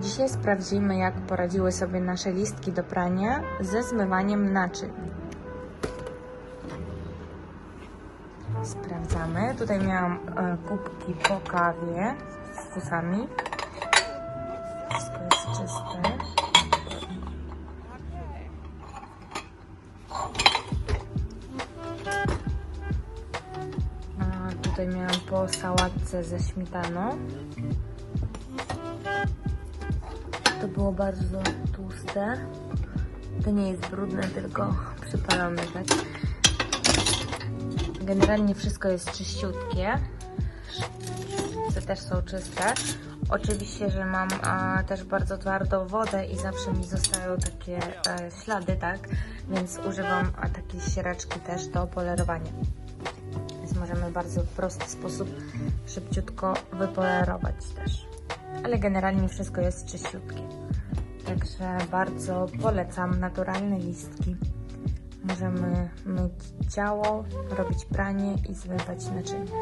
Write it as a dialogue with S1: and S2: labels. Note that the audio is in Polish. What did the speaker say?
S1: Dzisiaj sprawdzimy, jak poradziły sobie nasze listki do prania ze zmywaniem naczyń. Sprawdzamy. Tutaj miałam e, kubki po kawie z fusami. Wszystko jest czyste. A tutaj miałam po sałatce ze śmietaną. To było bardzo tłuste. To nie jest brudne, tylko przypalone, tak? Generalnie wszystko jest czyściutkie. Te też są czyste. Oczywiście, że mam a, też bardzo twardą wodę i zawsze mi zostają takie e, ślady, tak? Więc używam a, takiej ścieraczki też do polerowania. Więc możemy bardzo w prosty sposób szybciutko wypolerować też. Ale generalnie wszystko jest czyściutkie. Także bardzo polecam naturalne listki. Możemy myć ciało, robić pranie i zmywać naczynia.